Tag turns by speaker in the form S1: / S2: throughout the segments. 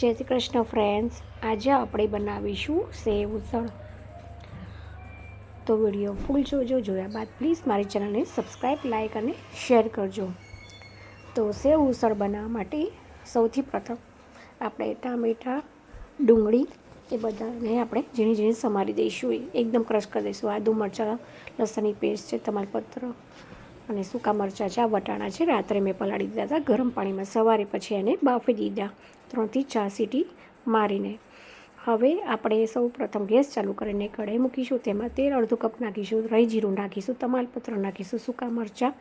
S1: જય શ્રી કૃષ્ણ ફ્રેન્ડ્સ આજે આપણે બનાવીશું સેવ ઉસળ. તો વીડિયો ફૂલ જોજો, જોયા બાદ પ્લીઝ મારી ચેનલને સબસ્ક્રાઈબ લાઈક અને શેર કરજો. તો સેવ ઉસળ બનાવવા માટે સૌથી પ્રથમ આપણે ટામેટાં, ડુંગળી એ બધાને આપણે ઝીણી ઝીણી સમારી દઈશું. એકદમ ક્રશ કરી દઈશું. આદુ, મરચાં, લસણની પેસ્ટ છે તમાલપત્ર અને સૂકા મરચાં છે આ વટાણા છે, રાત્રે મેં પલાળી દીધા હતા. ગરમ પાણીમાં સવારે પછી એને બાફી દીધા. ત્રણથી ચાર સીટી મારીને. હવે આપણે સૌ પ્રથમ ગેસ ચાલુ કરીને કઢાઈ મૂકીશું. તેમાં તેલ, અડધો કપ નાખીશું, રહી જીરું નાખીશું, તમાલપત્ર નાખીશું, સૂકા મરચાં,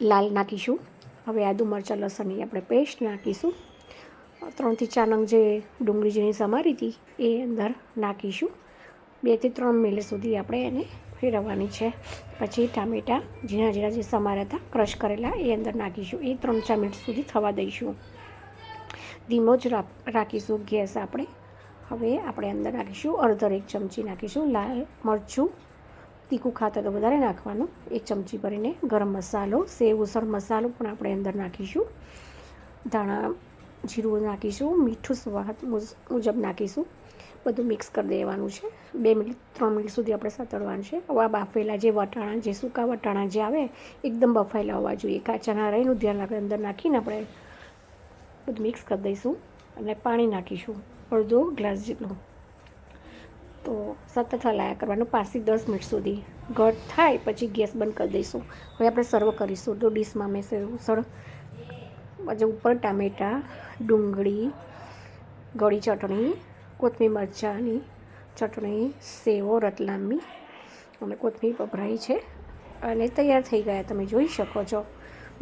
S1: લાલ નાખીશું. હવે આદુ મરચાં, લસણની આપણે પેસ્ટ નાખીશું. ત્રણથી ચાર નંગ જે ડુંગળી જેની સમારી હતી, એ અંદર નાખીશું. બેથી ત્રણ મિનિટ સુધી આપણે એને ફેરવવાની છે. પછી ટામેટાં ઝીણા ઝીણા જે સમાર્યા હતા, ક્રશ કરેલા, એ અંદર નાખીશું. એ ત્રણ ચાર મિનિટ સુધી થવા દઈશું. ધીમો જ રાખીશું ગેસ આપણે. હવે આપણે અંદર નાખીશું અડધર એક ચમચી નાખીશું લાલ મરચું. તીખું ખાતા તો વધારે નાખવાનું. એક ચમચી ભરીને ગરમ મસાલો, સેવ, ઉસળ મસાલો પણ આપણે અંદર નાખીશું. ધાણા જીરું નાખીશું, મીઠું સ્વાદ મુજબ નાખીશું. બધું મિક્સ કરી દેવાનું છે. બે મિનિટ, ત્રણ મિનિટ સુધી આપણે સતળવાનું છે. હવે આ બાફેલા જે વટાણા, જે સૂકા વટાણા જે આવે, એકદમ બફાયેલા હોવા જોઈએ. કાચા ના રહીનું ધ્યાન રાખે અંદર નાખીને આપણે બધું મિક્સ કરી દઈશું અને પાણી નાખીશું. અડધો ગ્લાસ જેટલું. તો સતત હલાયા કરવાનું પાંચથી દસ મિનિટ સુધી. ઘટ થાય, પછી ગેસ બંધ કરી દઈશું. હવે આપણે સર્વ કરીશું. તો ડીશમાં મેં સળ પછી ઉપર ટામેટાં, ડુંગળી, ગળી ચટણી, કોથમીર મરચાંની ચટણી, સેવો, રતલામી અને કોથમીર વપરાઈ છે અને તૈયાર થઈ ગયા. તમે જોઈ શકો છો.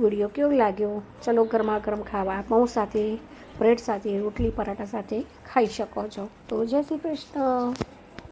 S1: વીડિયો કેવો લાગ્યો? ચલો ગરમા ગરમ ખાવા પૌ સાથે, બ્રેડ સાથે, રોટલી, પરાઠા સાથે ખાઈ શકો છો. તો જય શ્રી કૃષ્ણ.